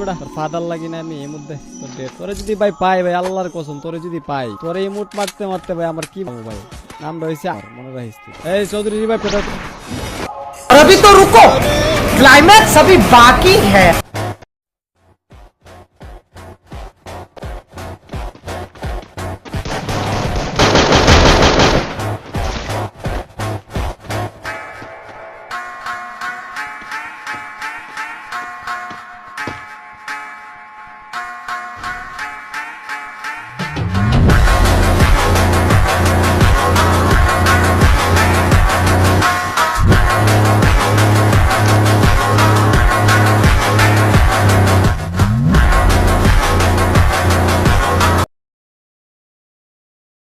বেটা। তোর ফাদার লাগি না আমি এই মধ্যে। তোর ডেট তোরে যদি ভাই পাই ভাই, আল্লাহর কসম, তোরে যদি পাই, তোরে এই মুঠ মারতে মারতে ভাই আমার কি পাবো ভাই? নামটা হয়েছে আর, মনে রাখিস এই চৌধুরী ভাই, পেটা और अभी तो रुको क्लाइमैक्स अभी बाकी है